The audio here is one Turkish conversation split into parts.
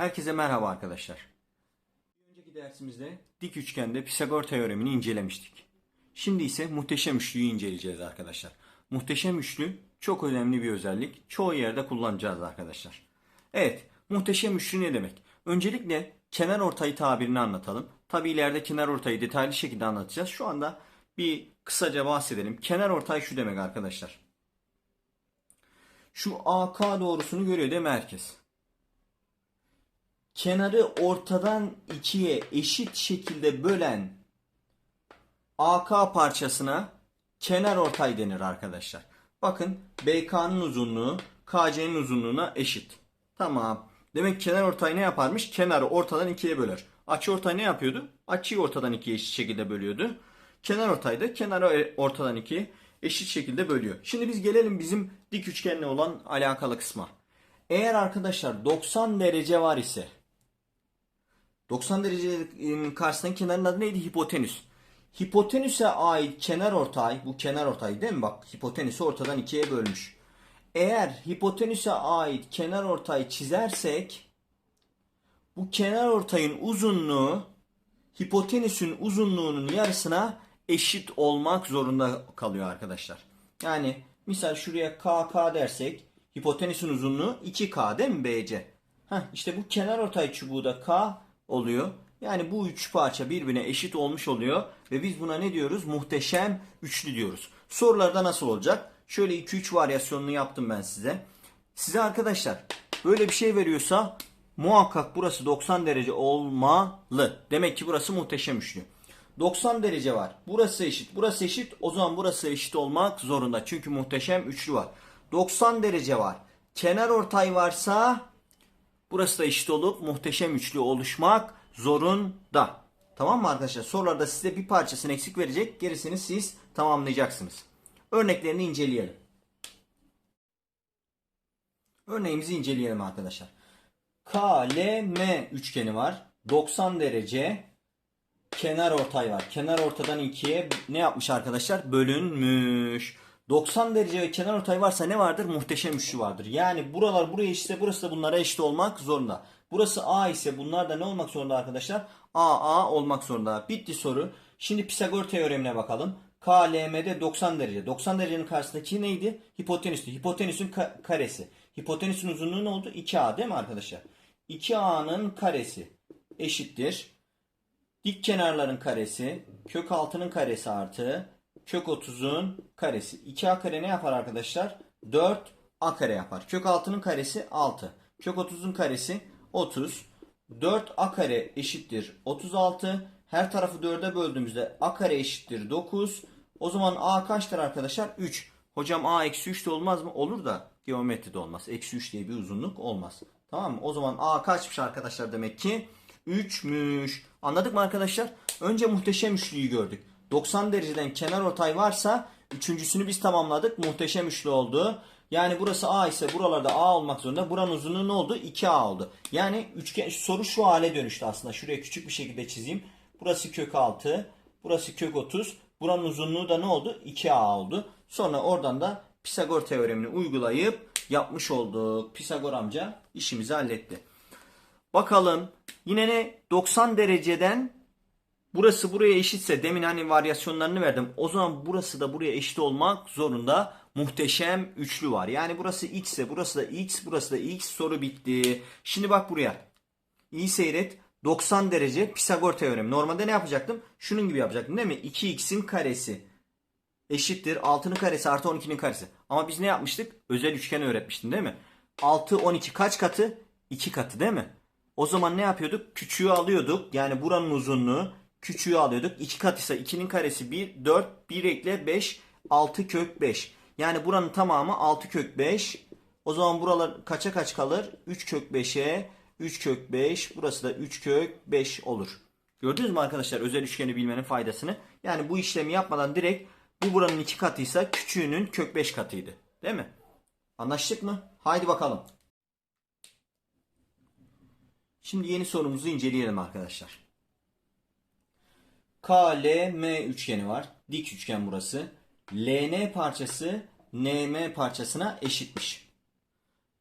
Herkese merhaba arkadaşlar. Bir önceki dersimizde dik üçgende Pisagor teoremini incelemiştik. Şimdi ise muhteşem üçlüyü inceleyeceğiz arkadaşlar. Muhteşem üçlü çok önemli bir özellik. Çoğu yerde kullanacağız arkadaşlar. Evet, muhteşem üçlü ne demek? Öncelikle kenar ortayı tabirini anlatalım. Tabi ileride kenar ortayı detaylı şekilde anlatacağız. Şu anda bir kısaca bahsedelim. Kenar ortay şu demek arkadaşlar. Şu AK doğrusunu görüyor değil mi herkes? Kenarı ortadan ikiye eşit şekilde bölen AK parçasına kenar ortay denir arkadaşlar. Bakın BK'nın uzunluğu KC'nin uzunluğuna eşit. Tamam. Demek kenar ortay ne yaparmış? Kenarı ortadan ikiye böler. Açı ortay ne yapıyordu? Açıyı ortadan ikiye eşit şekilde bölüyordu. Kenar ortay da kenarı ortadan ikiye eşit şekilde bölüyor. Şimdi biz gelelim bizim dik üçgenle olan alakalı kısma. Eğer arkadaşlar 90 derece var ise 90 derecenin karşısındaki kenarın adı neydi? Hipotenüs. Hipotenüse ait kenar ortay, bu kenar ortay değil mi? Bak hipotenüsü ortadan ikiye bölmüş. Eğer hipotenüse ait kenar ortay çizersek bu kenar ortayın uzunluğu hipotenüsün uzunluğunun yarısına eşit olmak zorunda kalıyor arkadaşlar. Yani misal şuraya KK dersek hipotenüsün uzunluğu 2K değil mi BC? Heh, işte bu kenar ortay çubuğu da K oluyor. Yani bu üç parça birbirine eşit olmuş oluyor ve biz buna ne diyoruz? Muhteşem üçlü diyoruz. Sorularda nasıl olacak? Şöyle 2-3 varyasyonunu yaptım ben size. Size arkadaşlar böyle bir şey veriyorsa muhakkak burası 90 derece olmalı. Demek ki burası muhteşem üçlü. 90 derece var. Burası eşit. Burası eşit. O zaman burası eşit olmak zorunda. Çünkü muhteşem üçlü var. 90 derece var. Kenar ortay varsa Burası da eşit olup muhteşem üçlü oluşmak zorunda. Tamam mı arkadaşlar? Sorularda size bir parçasını eksik verecek. Gerisini siz tamamlayacaksınız. Örneklerini inceleyelim. Örneğimizi inceleyelim arkadaşlar. KLM üçgeni var. 90 derece kenar ortay var. Kenar ortadan ikiye ne yapmış arkadaşlar? Bölünmüş. 90 derece ve kenar ortay varsa ne vardır? Muhteşem üçlü vardır. Yani buralar buraya eşitse burası da bunlara eşit olmak zorunda. Burası A ise bunlar da ne olmak zorunda arkadaşlar? A A olmak zorunda. Bitti soru. Şimdi Pisagor teoremine bakalım. KLM'de 90 derece. 90 derecenin karşısındaki neydi? Hipotenüstü. Hipotenüsün ka- karesi. Hipotenüsün uzunluğu ne oldu? 2A değil mi arkadaşlar? 2A'nın karesi eşittir. Dik kenarların karesi, kök altının karesi artı kök 30'un karesi. 2a kare ne yapar arkadaşlar? 4a kare yapar. Kök 6'nın karesi 6. Kök 30'un karesi 30. 4a kare eşittir 36. Her tarafı 4'e böldüğümüzde a kare eşittir 9. O zaman a kaçtır arkadaşlar? 3. Hocam a eksi 3 de olmaz mı? Olur da geometride olmaz. Eksi 3 diye bir uzunluk olmaz. Tamam mı? O zaman a kaçmış arkadaşlar demek ki? 3'müş. Anladık mı arkadaşlar? Önce muhteşem üçlüyü gördük. 90 dereceden kenar ortay varsa üçüncüsünü biz tamamladık. Muhteşem üçlü oldu. Yani burası A ise buralarda A olmak zorunda. Buranın uzunluğu ne oldu? 2A oldu. Yani üçgen soru şu hale dönüştü aslında. Şuraya küçük bir şekilde çizeyim. Burası kök 6. Burası kök 30. Buranın uzunluğu da ne oldu? 2A oldu. Sonra oradan da Pisagor teoremini uygulayıp yapmış olduk. Pisagor amca işimizi halletti. Bakalım yine ne? 90 dereceden Burası buraya eşitse demin hani varyasyonlarını verdim. O zaman burası da buraya eşit olmak zorunda. Muhteşem üçlü var. Yani burası x ise burası da x, burası da x. Soru bitti. Şimdi bak buraya. İyi seyret. 90 derece Pisagor teoremi. Normalde ne yapacaktım? Şunun gibi yapacaktım değil mi? 2x'in karesi eşittir 6'nın karesi artı 12'nin karesi. Ama biz ne yapmıştık? Özel üçgen öğretmiştim değil mi? 6 12 kaç katı? 2 katı değil mi? O zaman ne yapıyorduk? Küçüğü alıyorduk. Yani buranın uzunluğu küçüğü alıyorduk. 2 kat ise 2'nin karesi 1, 4, 1 ekle 5, 6 kök 5. Yani buranın tamamı 6 kök 5. O zaman buralar kaça kaç kalır? 3 kök 5'e 3 kök 5. Burası da 3 kök 5 olur. Gördünüz mü arkadaşlar özel üçgeni bilmenin faydasını? Yani bu işlemi yapmadan direkt bu buranın 2 katıysa küçüğünün kök 5 katıydı. Değil mi? Anlaştık mı? Haydi bakalım. Şimdi yeni sorumuzu inceleyelim arkadaşlar. KLM üçgeni var. Dik üçgen burası. LN parçası NM parçasına eşitmiş.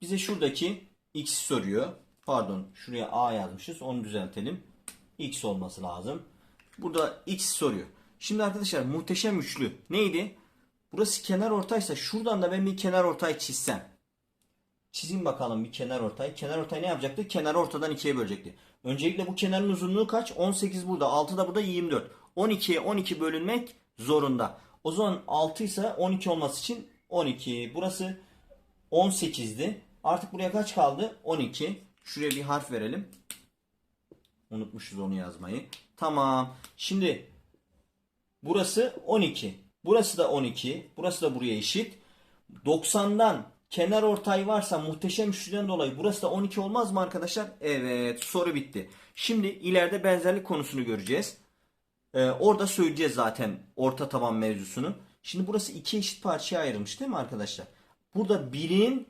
Bize şuradaki x soruyor. Pardon şuraya A yazmışız. Onu düzeltelim. X olması lazım. Burada X soruyor. Şimdi arkadaşlar muhteşem üçlü neydi? Burası kenar ortaysa şuradan da ben bir kenar ortay çizsem. Çizin bakalım bir kenar ortay. Kenar ortay ne yapacaktı? Kenar ortadan ikiye bölecekti. Öncelikle bu kenarın uzunluğu kaç? 18 burada. 6 da burada 24. 12'ye 12 bölünmek zorunda. O zaman 6 ise 12 olması için 12. Burası 18'di. Artık buraya kaç kaldı? 12. Şuraya bir harf verelim. Unutmuşuz onu yazmayı. Tamam. Şimdi burası 12. Burası da 12. Burası da buraya eşit. 90'dan kenar ortay varsa muhteşem üçlüden dolayı burası da 12 olmaz mı arkadaşlar? Evet soru bitti. Şimdi ileride benzerlik konusunu göreceğiz. Ee, orada söyleyeceğiz zaten orta taban mevzusunu. Şimdi burası iki eşit parçaya ayrılmış değil mi arkadaşlar? Burada birin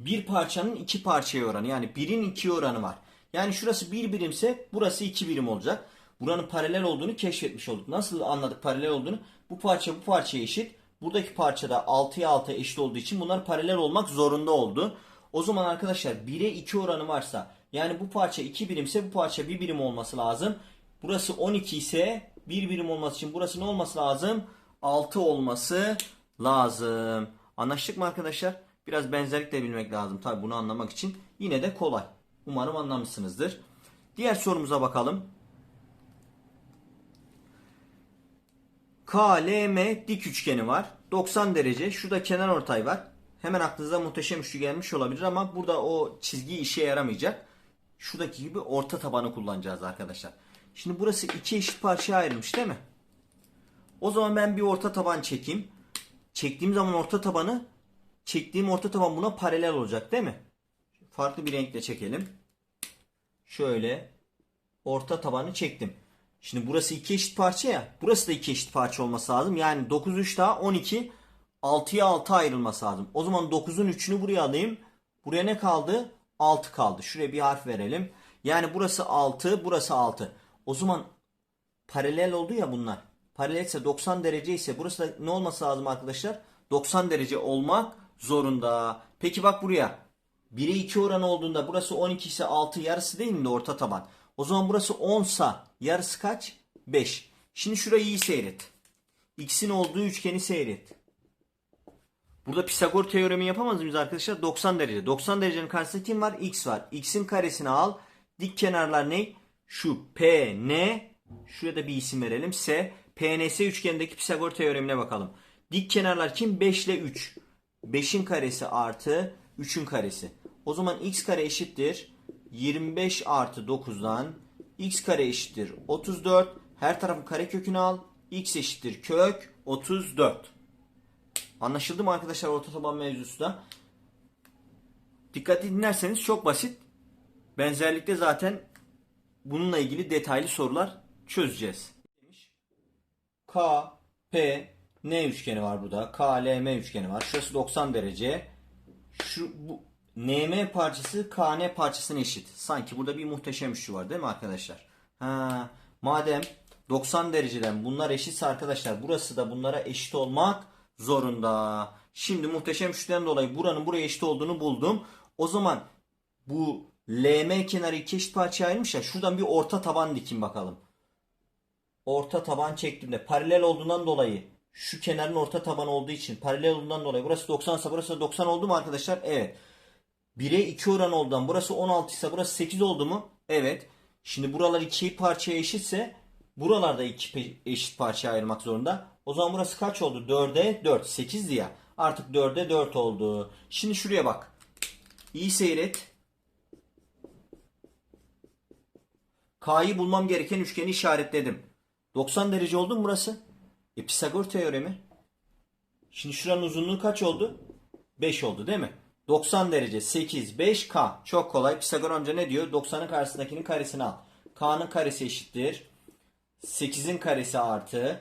bir parçanın iki parçaya oranı yani birin iki oranı var. Yani şurası bir birimse burası iki birim olacak. Buranın paralel olduğunu keşfetmiş olduk. Nasıl anladık paralel olduğunu? Bu parça bu parçaya eşit. Buradaki parça da 6'ya 6 eşit olduğu için bunlar paralel olmak zorunda oldu. O zaman arkadaşlar 1'e 2 oranı varsa yani bu parça 2 birimse bu parça 1 birim olması lazım. Burası 12 ise 1 birim olması için burası ne olması lazım? 6 olması lazım. Anlaştık mı arkadaşlar? Biraz benzerlik de bilmek lazım tabi bunu anlamak için. Yine de kolay. Umarım anlamışsınızdır. Diğer sorumuza bakalım. KLM dik üçgeni var. 90 derece. Şurada kenar ortay var. Hemen aklınıza muhteşem üçlü gelmiş olabilir ama burada o çizgi işe yaramayacak. Şuradaki gibi orta tabanı kullanacağız arkadaşlar. Şimdi burası iki eşit parçaya ayrılmış değil mi? O zaman ben bir orta taban çekeyim. Çektiğim zaman orta tabanı çektiğim orta taban buna paralel olacak değil mi? Farklı bir renkle çekelim. Şöyle orta tabanı çektim. Şimdi burası iki eşit parça ya. Burası da iki eşit parça olması lazım. Yani 9 3 daha 12 6'ya 6 ayrılması lazım. O zaman 9'un 3'ünü buraya alayım. Buraya ne kaldı? 6 kaldı. Şuraya bir harf verelim. Yani burası 6, burası 6. O zaman paralel oldu ya bunlar. Paralelse 90 derece ise burası da ne olması lazım arkadaşlar? 90 derece olmak zorunda. Peki bak buraya. 1'e 2 oranı olduğunda burası 12 ise 6 yarısı değil mi orta taban? O zaman burası 10 sa yarısı kaç? 5. Şimdi şurayı iyi seyret. X'in olduğu üçgeni seyret. Burada Pisagor teoremi yapamaz mıyız arkadaşlar? 90 derece. 90 derecenin karşısında kim var? X var. X'in karesini al. Dik kenarlar ne? Şu P, N. Şuraya da bir isim verelim. S. PNS üçgenindeki Pisagor teoremine bakalım. Dik kenarlar kim? 5 ile 3. 5'in karesi artı 3'ün karesi. O zaman x kare eşittir 25 artı 9'dan x kare eşittir 34. Her tarafın kare kökünü al. x eşittir kök 34. Anlaşıldı mı arkadaşlar orta taban mevzusu da? Dikkatli dinlerseniz çok basit. Benzerlikte zaten bununla ilgili detaylı sorular çözeceğiz. K, P, N üçgeni var burada. K, L, M üçgeni var. Şurası 90 derece. Şu bu NM parçası KN parçasına eşit. Sanki burada bir muhteşem üçlü var değil mi arkadaşlar? Ha, madem 90 dereceden bunlar eşitse arkadaşlar burası da bunlara eşit olmak zorunda. Şimdi muhteşem üçlüden dolayı buranın buraya eşit olduğunu buldum. O zaman bu LM kenarı iki eşit parçaya ayrılmış ya şuradan bir orta taban dikin bakalım. Orta taban çektiğimde paralel olduğundan dolayı şu kenarın orta taban olduğu için paralel olduğundan dolayı burası 90 ise burası da 90 oldu mu arkadaşlar? Evet. 1'e 2 oran olduğundan burası 16 ise burası 8 oldu mu? Evet. Şimdi buralar 2 parçaya eşitse buralar da 2 eşit parçaya ayırmak zorunda. O zaman burası kaç oldu? 4'e 4. 8'di ya. Artık 4'e 4 oldu. Şimdi şuraya bak. İyi seyret. K'yı bulmam gereken üçgeni işaretledim. 90 derece oldu mu burası? E Pisagor teoremi. Şimdi şuranın uzunluğu kaç oldu? 5 oldu değil mi? 90 derece 8 5 K. Çok kolay. Pisagor amca ne diyor? 90'ın karşısındakinin karesini al. K'nın karesi eşittir. 8'in karesi artı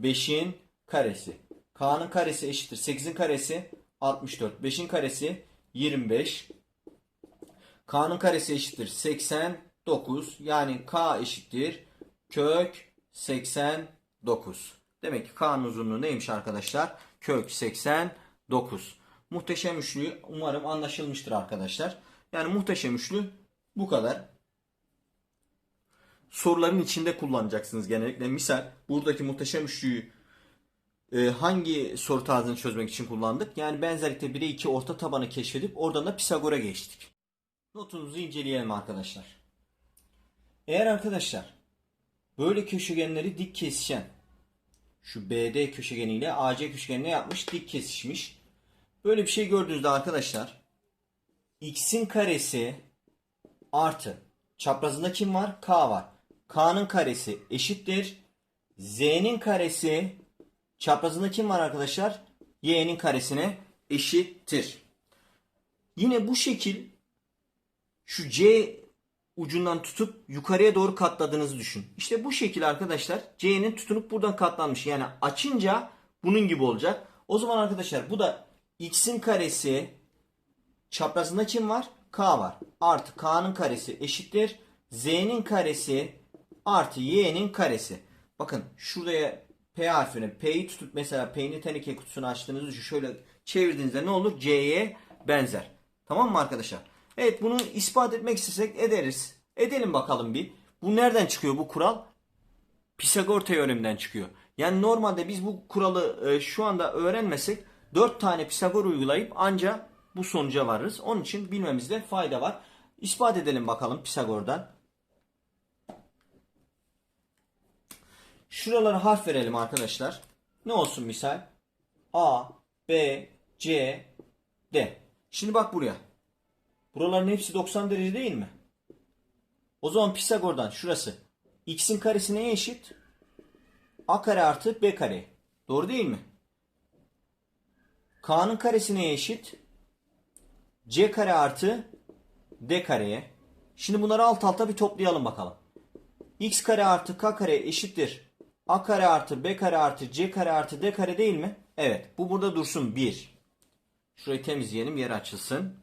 5'in karesi. K'nın karesi eşittir. 8'in karesi 64. 5'in karesi 25. K'nın karesi eşittir 89. Yani K eşittir kök 89. Demek ki K'nın uzunluğu neymiş arkadaşlar? Kök 89. Muhteşem üçlü umarım anlaşılmıştır arkadaşlar. Yani muhteşem üçlü bu kadar. Soruların içinde kullanacaksınız genellikle. Misal buradaki muhteşem üçlüyü e, hangi soru tarzını çözmek için kullandık? Yani benzerlikte 1'e 2 orta tabanı keşfedip oradan da Pisagor'a geçtik. Notumuzu inceleyelim arkadaşlar. Eğer arkadaşlar böyle köşegenleri dik kesişen şu BD köşegeniyle AC köşegenine yapmış dik kesişmiş. Böyle bir şey gördüğünüzde arkadaşlar x'in karesi artı çaprazında kim var? K var. K'nın karesi eşittir. Z'nin karesi çaprazında kim var arkadaşlar? Y'nin karesine eşittir. Yine bu şekil şu C ucundan tutup yukarıya doğru katladığınızı düşün. İşte bu şekil arkadaşlar C'nin tutunup buradan katlanmış. Yani açınca bunun gibi olacak. O zaman arkadaşlar bu da x'in karesi çaprazında kim var? K var. Artı K'nın karesi eşittir. Z'nin karesi artı Y'nin karesi. Bakın şuraya P harfini P'yi tutup mesela peynir teneke kutusunu açtığınızı düşün. Şöyle çevirdiğinizde ne olur? C'ye benzer. Tamam mı arkadaşlar? Evet bunu ispat etmek istesek ederiz. Edelim bakalım bir. Bu nereden çıkıyor bu kural? Pisagor teoreminden çıkıyor. Yani normalde biz bu kuralı e, şu anda öğrenmesek 4 tane Pisagor uygulayıp anca bu sonuca varırız. Onun için bilmemizde fayda var. İspat edelim bakalım Pisagor'dan. Şuralara harf verelim arkadaşlar. Ne olsun misal? A, B, C, D. Şimdi bak buraya. Buraların hepsi 90 derece değil mi? O zaman Pisagor'dan şurası. X'in karesi neye eşit? A kare artı B kare. Doğru değil mi? K'nın karesi neye eşit? C kare artı D kareye. Şimdi bunları alt alta bir toplayalım bakalım. X kare artı K kare eşittir. A kare artı B kare artı C kare artı D kare değil mi? Evet. Bu burada dursun. 1. Şurayı temizleyelim. Yer açılsın.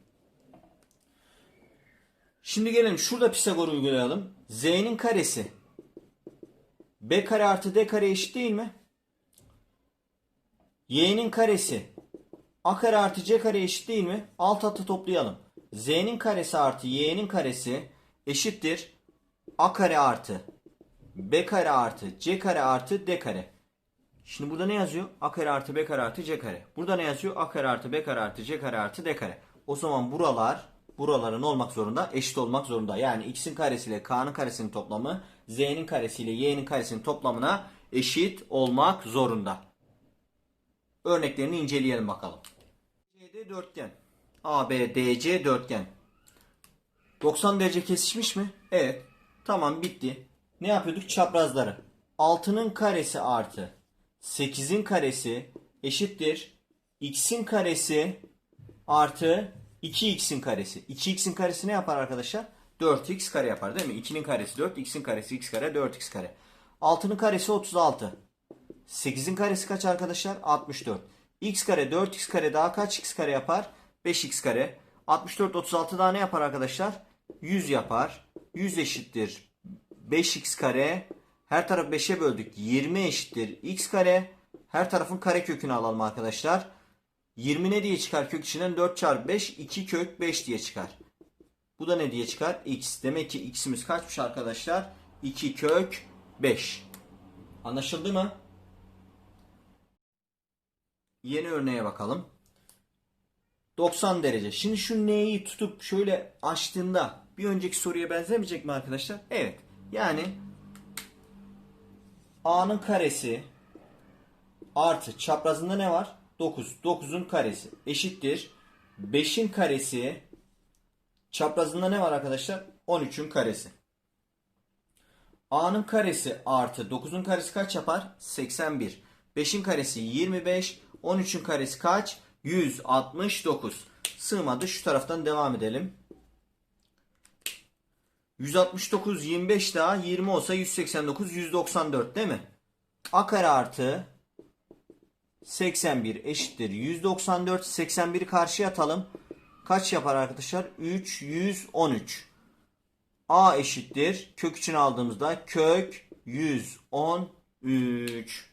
Şimdi gelelim şurada Pisagor uygulayalım. Z'nin karesi B kare artı D kare eşit değil mi? Y'nin karesi A kare artı C kare eşit değil mi? Alt atı toplayalım. Z'nin karesi artı Y'nin karesi eşittir. A kare artı B kare artı C kare artı D kare. Şimdi burada ne yazıyor? A kare artı B kare artı C kare. Burada ne yazıyor? A kare artı B kare artı C kare artı D kare. O zaman buralar buraların olmak zorunda, eşit olmak zorunda. Yani x'in karesiyle k'nın karesinin toplamı z'nin karesiyle y'nin karesinin toplamına eşit olmak zorunda. Örneklerini inceleyelim bakalım. CD dörtgen. ABDC dörtgen. 90 derece kesişmiş mi? Evet. Tamam bitti. Ne yapıyorduk? Çaprazları. 6'nın karesi artı 8'in karesi eşittir. x'in karesi artı 2x'in karesi. 2x'in karesi ne yapar arkadaşlar? 4x kare yapar değil mi? 2'nin karesi 4, x'in karesi x kare, 4x kare. 6'nın karesi 36. 8'in karesi kaç arkadaşlar? 64. x kare 4x kare daha kaç x kare yapar? 5x kare. 64 36 daha ne yapar arkadaşlar? 100 yapar. 100 eşittir 5x kare. Her tarafı 5'e böldük. 20 eşittir x kare. Her tarafın kare kökünü alalım arkadaşlar. 20 ne diye çıkar kök içinden 4 çarpı 5 2 kök 5 diye çıkar. Bu da ne diye çıkar? X. Demek ki x'imiz kaçmış arkadaşlar? 2 kök 5. Anlaşıldı mı? Yeni örneğe bakalım. 90 derece. Şimdi şu n'yi tutup şöyle açtığında bir önceki soruya benzemeyecek mi arkadaşlar? Evet. Yani a'nın karesi artı çaprazında ne var? 9. 9'un karesi eşittir. 5'in karesi çaprazında ne var arkadaşlar? 13'ün karesi. A'nın karesi artı 9'un karesi kaç yapar? 81. 5'in karesi 25. 13'ün karesi kaç? 169. Sığmadı. Şu taraftan devam edelim. 169 25 daha 20 olsa 189 194 değil mi? A kare artı 81 eşittir 194. 81'i karşıya atalım. Kaç yapar arkadaşlar? 313. A eşittir. Kök için aldığımızda kök 113.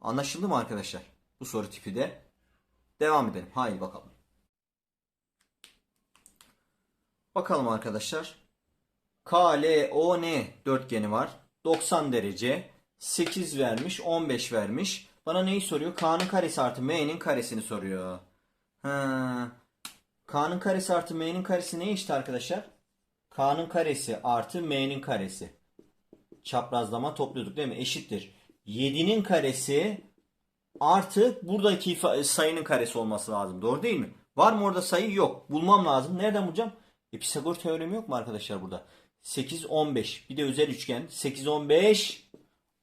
Anlaşıldı mı arkadaşlar? Bu soru tipi de. Devam edelim. Haydi bakalım. Bakalım arkadaşlar. KLON dörtgeni var. 90 derece. 8 vermiş, 15 vermiş. Bana neyi soruyor? K'nın karesi artı M'nin karesini soruyor. Ha. K'nın karesi artı M'nin karesi ne işte arkadaşlar? K'nın karesi artı M'nin karesi. Çaprazlama topluyorduk değil mi? Eşittir. 7'nin karesi artı buradaki sayının karesi olması lazım. Doğru değil mi? Var mı orada sayı? Yok. Bulmam lazım. Nereden bulacağım? E Pisagor teoremi yok mu arkadaşlar burada? 8, 15. Bir de özel üçgen. 8, 15,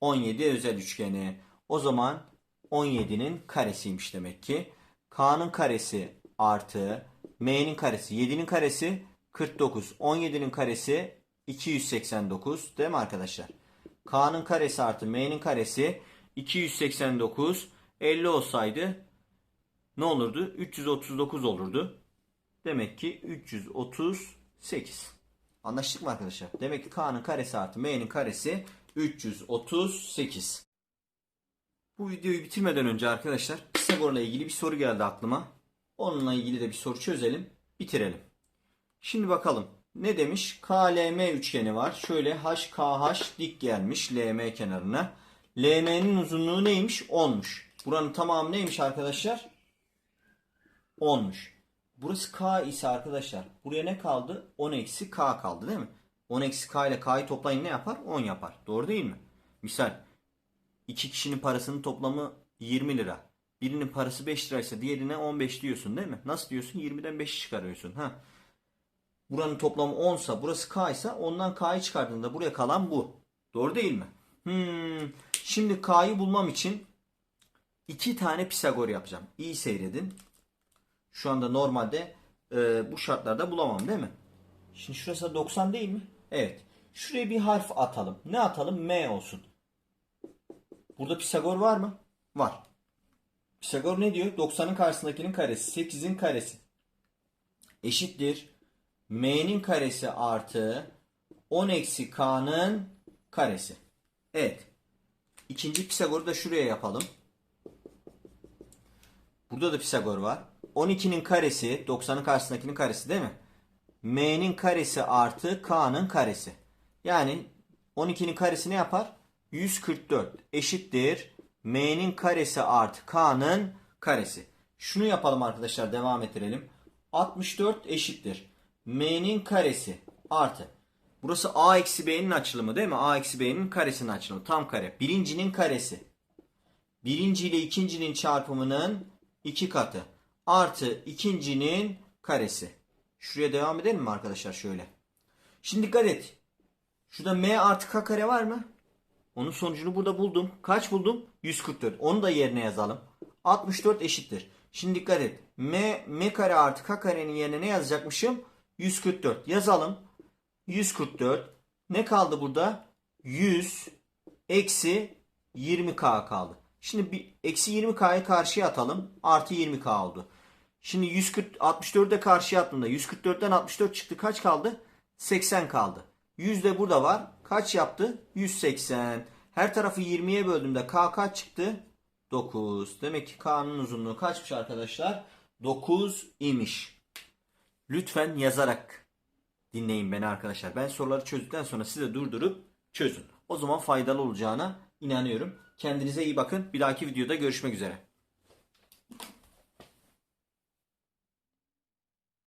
17 özel üçgeni. O zaman 17'nin karesiymiş demek ki. K'nın karesi artı M'nin karesi 7'nin karesi 49. 17'nin karesi 289 değil mi arkadaşlar? K'nın karesi artı M'nin karesi 289 50 olsaydı ne olurdu? 339 olurdu. Demek ki 338. Anlaştık mı arkadaşlar? Demek ki K'nın karesi artı M'nin karesi 338. Bu videoyu bitirmeden önce arkadaşlar Pisagor'la ilgili bir soru geldi aklıma. Onunla ilgili de bir soru çözelim, bitirelim. Şimdi bakalım. Ne demiş? KLM üçgeni var. Şöyle HKH dik gelmiş LM kenarına. LM'nin uzunluğu neymiş? 10'muş. Buranın tamamı neymiş arkadaşlar? 10'muş. Burası K ise arkadaşlar buraya ne kaldı? 10 eksi K kaldı değil mi? 10 eksi K ile K'yı toplayın ne yapar? 10 yapar. Doğru değil mi? Misal iki kişinin parasının toplamı 20 lira. Birinin parası 5 liraysa diğerine 15 diyorsun değil mi? Nasıl diyorsun? 20'den 5 çıkarıyorsun. Ha. Buranın toplamı 10 sa burası K ise ondan K'yı çıkardığında buraya kalan bu. Doğru değil mi? Hmm. Şimdi K'yı bulmam için iki tane Pisagor yapacağım. İyi seyredin. Şu anda normalde e, bu şartlarda bulamam değil mi? Şimdi şurası 90 değil mi? Evet. Şuraya bir harf atalım. Ne atalım? M olsun. Burada Pisagor var mı? Var. Pisagor ne diyor? 90'ın karşısındakinin karesi. 8'in karesi. Eşittir. M'nin karesi artı 10 eksi K'nın karesi. Evet. İkinci Pisagor'u da şuraya yapalım. Burada da Pisagor var. 12'nin karesi 90'ın karşısındakinin karesi değil mi? M'nin karesi artı K'nın karesi. Yani 12'nin karesi ne yapar? 144 eşittir. M'nin karesi artı K'nın karesi. Şunu yapalım arkadaşlar devam ettirelim. 64 eşittir. M'nin karesi artı. Burası A eksi B'nin açılımı değil mi? A eksi B'nin karesinin açılımı. Tam kare. Birincinin karesi. Birinci ile ikincinin çarpımının iki katı. Artı ikincinin karesi. Şuraya devam edelim mi arkadaşlar şöyle. Şimdi dikkat et. Şurada M artı K kare var mı? Onun sonucunu burada buldum. Kaç buldum? 144. Onu da yerine yazalım. 64 eşittir. Şimdi dikkat et. M, M kare artı K karenin yerine ne yazacakmışım? 144. Yazalım. 144. Ne kaldı burada? 100 eksi 20k kaldı. Şimdi bir eksi 20k'yı karşıya atalım. Artı 20k oldu. Şimdi 140 64'ü de karşıya attığımda 144'ten 64 çıktı. Kaç kaldı? 80 kaldı. 100 de burada var. Kaç yaptı? 180. Her tarafı 20'ye böldüğümde k kaç çıktı? 9. Demek ki k'nın uzunluğu kaçmış arkadaşlar? 9 imiş. Lütfen yazarak dinleyin beni arkadaşlar. Ben soruları çözdükten sonra size durdurup çözün. O zaman faydalı olacağına inanıyorum. Kendinize iyi bakın. Bir dahaki videoda görüşmek üzere.